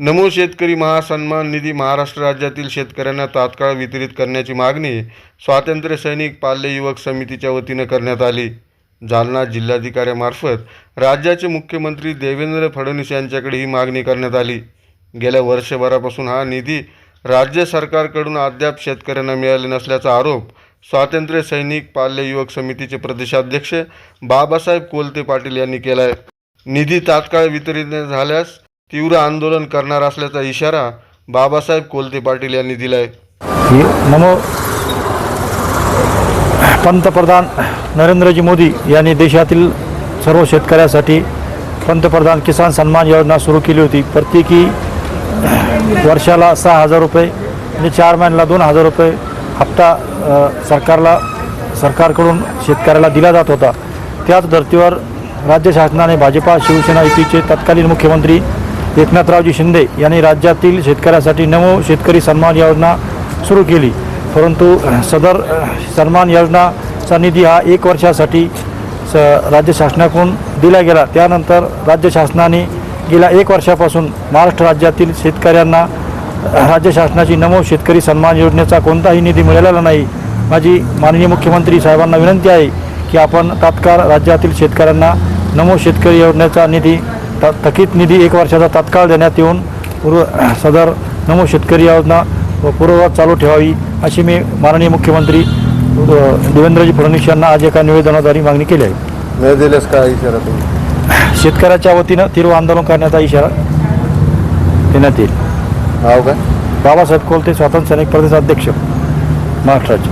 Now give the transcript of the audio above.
नमो शेतकरी महासन्मान निधी महाराष्ट्र राज्यातील शेतकऱ्यांना तात्काळ वितरित करण्याची मागणी स्वातंत्र्य सैनिक पाल्य युवक समितीच्या वतीनं करण्यात आली. जालना जिल्हाधिकाऱ्यामार्फत राज्याचे मुख्यमंत्री देवेंद्र फडणवीस यांच्याकडे ही मागणी करण्यात आली. गेल्या वर्षभरापासून हा निधी राज्य सरकारकडून अद्याप शेतकऱ्यांना मिळाले नसल्याचा आरोप स्वातंत्र्य सैनिक पाल्य युवक समितीचे प्रदेशाध्यक्ष बाबासाहेब कोलते पाटील यांनी केला आहे निधी तात्काळ वितरित झाल्यास तीव्र आंदोलन करणार असल्याचा इशारा बाबासाहेब कोलते पाटील यांनी दिला आहे नमो पंतप्रधान नरेंद्रजी मोदी यांनी देशातील सर्व शेतकऱ्यासाठी पंतप्रधान किसान सन्मान योजना सुरू केली होती. प्रत्येकी वर्षाला सहा हजार रुपये आणि चार महिन्याला दोन हजार रुपये हप्ता सरकारला सरकारकडून शेतकऱ्याला दिला जात होता. त्याच धर्तीवर राज्य शासनाने भाजपा शिवसेना युतीचे तत्कालीन मुख्यमंत्री एकनाथरावजी शिंदे यांनी राज्यातील शेतकऱ्यासाठी नमो शेतकरी सन्मान योजना सुरू केली. परंतु सदर सन्मान योजनाचा निधी हा एक वर्षासाठी स राज्य शासनाकडून दिला गेला. त्यानंतर राज्य शासनाने गेल्या एक वर्षापासून महाराष्ट्र राज्यातील शेतकऱ्यांना राज्य शासनाची नमो शेतकरी सन्मान योजनेचा कोणताही निधी मिळालेला नाही. माझी माननीय मुख्यमंत्री साहेबांना विनंती आहे की आपण तात्काळ राज्यातील शेतकऱ्यांना नमो शेतकरी योजनेचा निधी त थकीत निधी एक वर्षाचा तात्काळ देण्यात येऊन पूर्व सदर नमो शेतकरी योजना व पूर्ववत चालू ठेवावी अशी मी माननीय मुख्यमंत्री देवेंद्रजी फडणवीस यांना आज एका निवेदनाद्वारे मागणी केली आहे. न दिल्यास काय इशारा तुम्ही शेतकऱ्याच्या वतीनं तीव्र आंदोलन करण्याचा इशारा देण्यात येईल. काय? बाबासाहेब कोलते स्वातंत्र्य सैनिक प्रदेश अध्यक्ष महाराष्ट्राचे.